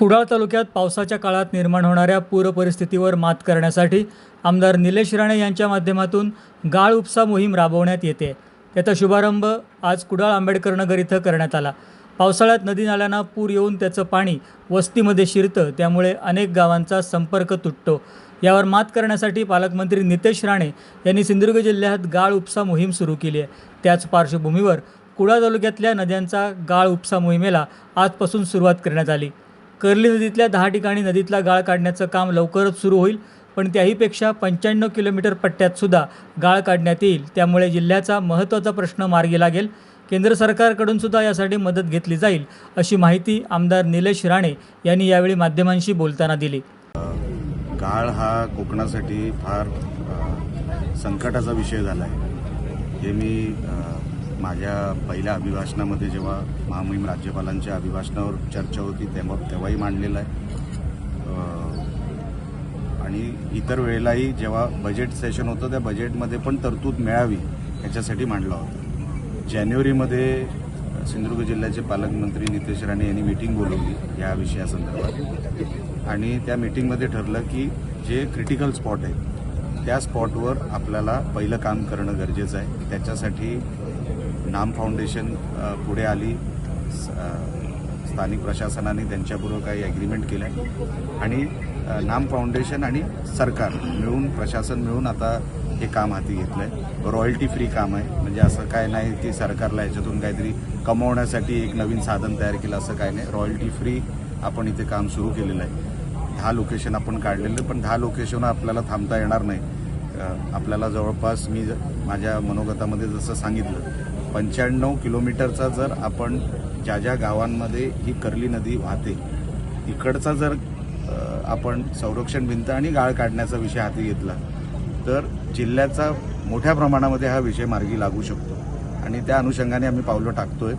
कुडाळ तालुक्यात पावसाच्या काळात निर्माण होणाऱ्या पूरपरिस्थितीवर मात करण्यासाठी आमदार निलेश राणे यांच्या माध्यमातून गाळ उपसा मोहीम राबवण्यात येते. त्याचा शुभारंभ आज कुडाळ आंबेडकर नगर इथं करण्यात आला. पावसाळ्यात नदी नाल्यांना पूर येऊन त्याचं पाणी वस्तीमध्ये शिरतं त्यामुळे अनेक गावांचा संपर्क तुटतो. यावर मात करण्यासाठी पालकमंत्री नितेश राणे यांनी सिंधुदुर्ग जिल्ह्यात गाळ उपसा मोहीम सुरू केली आहे. त्याच पार्श्वभूमीवर कुडाळ तालुक्यातल्या नद्यांचा गाळ उपसा मोहिमेला आजपासून सुरुवात करण्यात आली. कर्ली नदीतल्या दहा ठिकाणी नदीतला गाळ काढण्याचं काम लवकरच सुरू होईल पण त्याहीपेक्षा पंच्याण्णव किलोमीटर पट्ट्यातसुद्धा गाळ काढण्यात येईल. त्यामुळे जिल्ह्याचा महत्त्वाचा प्रश्न मार्गी लागेल. केंद्र सरकारकडून सुद्धा यासाठी मदत घेतली जाईल अशी माहिती आमदार निलेश राणे यांनी यावेळी माध्यमांशी बोलताना दिली. गाळ हा कोकणासाठी फार संकटाचा विषय झाला आहे हे मी माझ्या पहिल्या अभिभाषणामध्ये जेव्हा महामहिम राज्यपालांच्या अभिभाषणावर चर्चा होती तेव्हा तेव्हाही मांडलेलं आहे. आणि इतर वेळेलाही जेव्हा बजेट सेशन होतं त्या बजेटमध्ये पण तरतूद मिळावी याच्यासाठी मांडला होता. जानेवारीमध्ये सिंधुदुर्ग जिल्ह्याचे पालकमंत्री नितेश राणे यांनी मीटिंग बोलवली या विषयासंदर्भात. आणि त्या मीटिंगमध्ये ठरलं की जे क्रिटिकल स्पॉट आहेत त्या स्पॉटवर आपल्याला पहिलं काम करणं गरजेचं आहे. त्याच्यासाठी नाम फाउंडेशन पुढे आली. स- स्थानिक प्रशासनाने त्यांच्याबरोबर काही ॲग्रीमेंट केलं आहे आणि नाम फाउंडेशन आणि सरकार मिळून प्रशासन मिळून आता हे काम हाती घेतलं आहे रॉयल्टी फ्री काम आहे. म्हणजे असं काय नाही की सरकारला याच्यातून काहीतरी कमवण्यासाठी एक नवीन साधन तयार केलं असं काय नाही. रॉयल्टी फ्री आपण इथे काम सुरू केलेलं आहे. दहा लोकेशन आपण काढलेलं पण दहा लोकेशन आपल्याला थांबता येणार नाही. आपल्याला जवळपास मी ज- माझ्या मनोगतामध्ये जसं सांगितलं पंच्याण्णव किलोमीटरचा जर आपण ज्या ज्या गावांमध्ये ही कर्ली नदी वाहते इकडचा जर आपण संरक्षण भिंत आणि गाळ काढण्याचा विषय हाती घेतला तर जिल्ह्याचा मोठ्या प्रमाणामध्ये हा विषय मार्गी लागू शकतो. आणि त्या अनुषंगाने आम्ही पावलं टाकतोय.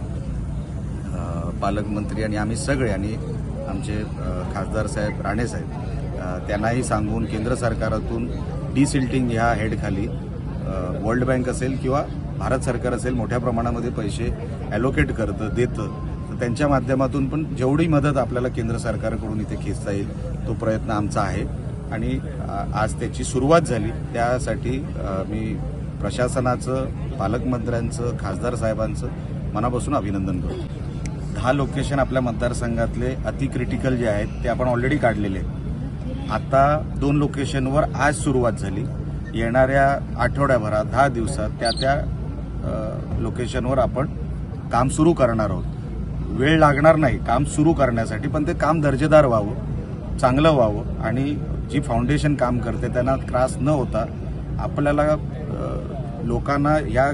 पालकमंत्री आणि आम्ही सगळे आणि आमचे खासदार साहेब राणे साहेब त्यांनाही सांगून केंद्र सरकारातून डिसिल्टिंग ह्या हेडखाली वर्ल्ड बँक असेल किंवा भारत सरकार असेल मोठ्या प्रमाणामध्ये पैसे ॲलोकेट करतं देतं तर त्यांच्या माध्यमातून पण जेवढी मदत आपल्याला केंद्र सरकारकडून इथे खेचता येईल तो प्रयत्न आमचा आहे. आणि आज त्याची सुरुवात झाली. त्यासाठी मी प्रशासनाचं पालकमंत्र्यांचं खासदार साहेबांचं मनापासून अभिनंदन करतो. दहा लोकेशन आपल्या मतदारसंघातले अति क्रिटिकल जे आहेत ते आपण ऑलरेडी काढलेले आहेत. आता दोन लोकेशनवर आज सुरुवात झाली. येणाऱ्या आठवड्याभरात दहा दिवसात त्या त्या लोकेशनवर आपण काम सुरू करणार आहोत. वेळ लागणार नाही काम सुरू करण्यासाठी पण ते काम दर्जेदार व्हावं चांगलं व्हावं आणि जी फाउंडेशन काम करते त्यांना त्रास न होता आपल्याला लोकांना या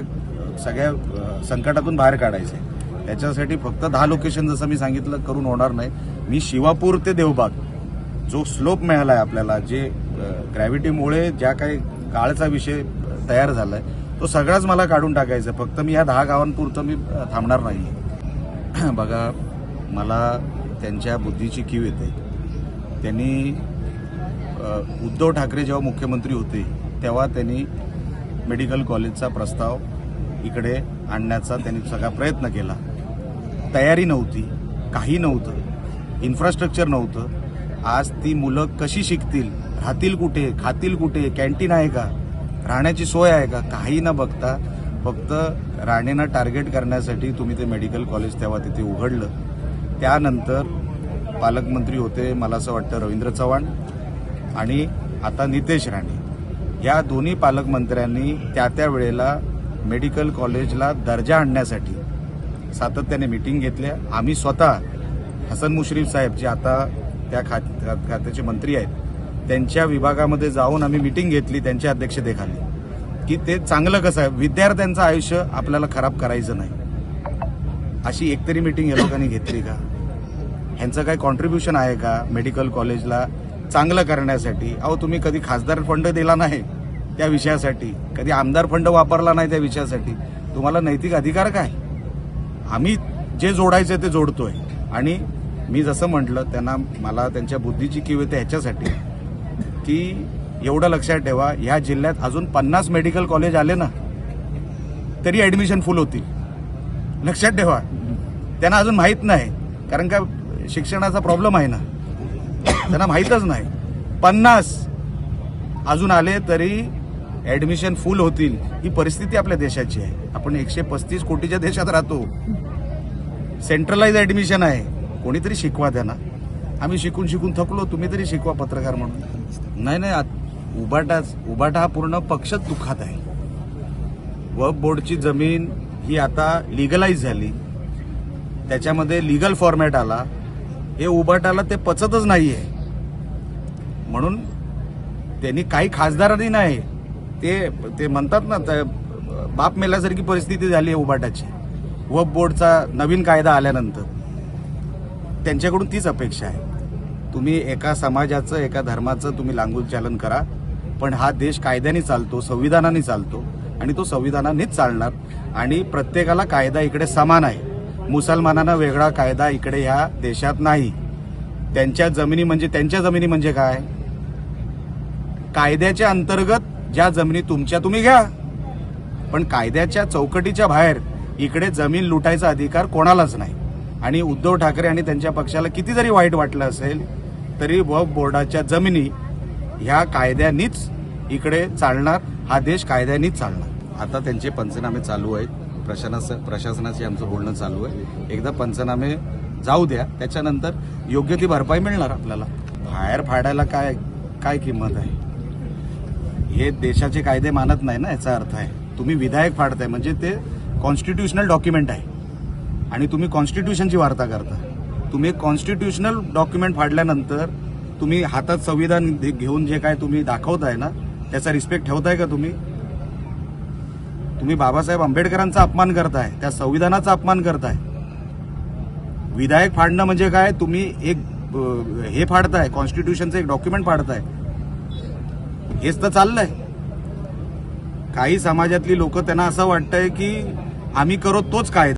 सगळ्या संकटातून बाहेर काढायचं आहे त्याच्यासाठी फक्त दहा लोकेशन जसं मी सांगितलं करून होणार नाही. मी शिवापूर ते देवबाग जो स्लोप मिळाला आहे आपल्याला जे ग्रॅव्हिटीमुळे ज्या काही काळचा विषय तयार झालाय तो सगळाच मला काढून टाकायचा आहे. फक्त मी या दहा गावांपुरतं मी थांबणार नाही बघा मला त्यांच्या बुद्धीची कीव येते. त्यांनी उद्धव ठाकरे जेव्हा मुख्यमंत्री होते तेव्हा त्यांनी मेडिकल कॉलेजचा प्रस्ताव इकडे आणण्याचा त्यांनी सगळा प्रयत्न केला. तयारी नव्हती काही नव्हतं इन्फ्रास्ट्रक्चर नव्हतं. आज ती मुलं कशी शिकतील? राहतील कुठे? खातील कुठे? कॅन्टीन आहे का? राहण्याची सोय आहे का? काही न बघता फक्त राणेंना टार्गेट करण्यासाठी तुम्ही ते मेडिकल कॉलेज तेव्हा तिथे उघडलं. त्यानंतर पालकमंत्री होते मला असं वाटतं रवींद्र चव्हाण आणि आता नितेश राणे. या दोन्ही पालकमंत्र्यांनी त्या त्या वेळेला मेडिकल कॉलेजला दर्जा आणण्यासाठी सातत्याने मिटिंग घेतल्या. आम्ही स्वतः हसन मुश्रीफ साहेब जे आता त्या खात खात्याचे मंत्री आहेत. त्यांच्या विभागामध्ये जाऊन आम्ही मिटिंग घेतली त्यांच्या अध्यक्षतेखाली. की ते चांगलं कसं आहे? विद्यार्थ्यांचं आयुष्य आपल्याला खराब करायचं नाही. अशी एकतरी मिटिंग या लोकांनी घेतली का? ह्यांचं काय कॉन्ट्रीब्युशन आहे का? मेडिकल कॉलेजला चांगलं करण्यासाठी? अहो तुम्ही कधी खासदार फंड दिला नाही त्या विषयासाठी? कधी आमदार फंड वापरला नाही त्या विषयासाठी? तुम्हाला नैतिक अधिकार काय? आम्ही जे जोडायचं ते जोडतोय. आणि मी जसं म्हटलं त्यांना मला त्यांच्या बुद्धीची किव येते ह्याच्यासाठी की एवढं लक्षात ठेवा ह्या जिल्ह्यात अजून पन्नास मेडिकल कॉलेज आले ना तरी ऍडमिशन फुल होतील. लक्षात ठेवा. त्यांना अजून माहीत नाही कारण का शिक्षणाचा प्रॉब्लेम आहे ना. त्यांना माहीतच नाही. पन्नास अजून आले तरी ऍडमिशन फुल होतील. ही परिस्थिती आपल्या देशाची आहे. आपण एकशे पस्तीस कोटीच्या देशात राहतो. सेंट्रलाइज ऍडमिशन आहे. कोणीतरी शिकवा त्यांना. आम्ही शिकून शिकून थकलो तुम्ही तरी शिकवा पत्रकार म्हणून. नाही नाही उबाटाच उबाटा हा पूर्ण पक्षच दुःखात आहे. वफ बोर्डची जमीन ही आता लिगलाइज झाली. त्याच्यामध्ये लिगल फॉर्मॅट आला. हे उबाटाला ते पचतच नाही आहे म्हणून त्यांनी काही खासदारांनी नाही ते ते म्हणतात ना त्या बाप मेल्यासारखी परिस्थिती झाली आहे उबाटाची. वफ बोर्डचा नवीन कायदा आल्यानंतर. त्यांच्याकडून तीच अपेक्षा आहे. तुम्ही एका समाजाचं एका धर्माचं तुम्ही लांगूल चालन करा. पण हा देश कायद्याने चालतो संविधानाने चालतो आणि तो संविधानानेच चालणार. आणि प्रत्येकाला कायदा इकडे समान आहे. मुसलमानांना वेगळा कायदा इकडे ह्या देशात नाही. त्यांच्या जमिनी म्हणजे त्यांच्या जमिनी म्हणजे काय? कायद्याच्या अंतर्गत ज्या जमिनी तुमच्या तुम्ही घ्या. पण कायद्याच्या चौकटीच्या बाहेर इकडे जमीन लुटायचा अधिकार कोणालाच नाही. आणि उद्धव ठाकरे आणि त्यांच्या पक्षाला किती जरी वाईट वाटलं असेल तरी वक्फ बोर्डाच्या जमिनी ह्या कायद्यानीच इकडे चालणार हा देश कायद्यानीच चालणार. आता त्यांचे पंचनामे चालू आहेत. प्रशासना प्रशासनाशी आमचं बोलणं चालू आहे. एकदा पंचनामे जाऊ द्या. त्याच्यानंतर योग्य ती भरपाई मिळणार आपल्याला. बाहेर फाडायला काय काय किंमत आहे? हे देशाचे कायदे मानत नाही ना याचा अर्थ आहे. तुम्ही विधायक फाडताय म्हणजे ते कॉन्स्टिट्युशनल डॉक्युमेंट आहे. आणि तुम्ही कॉन्स्टिट्यूशनची वार्ता करता. तुम्ही कॉन्स्टिट्युशनल डॉक्युमेंट फाडल्यानंतर तुम्ही हातात संविधान घेऊन जे काय तुम्ही दाखवताय ना त्याचा रिस्पेक्ट ठेवताय का तुम्ही? तुम्ही बाबासाहेब आंबेडकरांचा अपमान करताय त्या संविधानाचा अपमान करताय. विधायक फाडणं म्हणजे काय? तुम्ही एक हे फाडताय कॉन्स्टिट्यूशनचं एक डॉक्युमेंट फाडताय. हेच तर चाललंय. काही समाजातली लोक त्यांना असं वाटतंय की आम्ही करो तोच कायदा.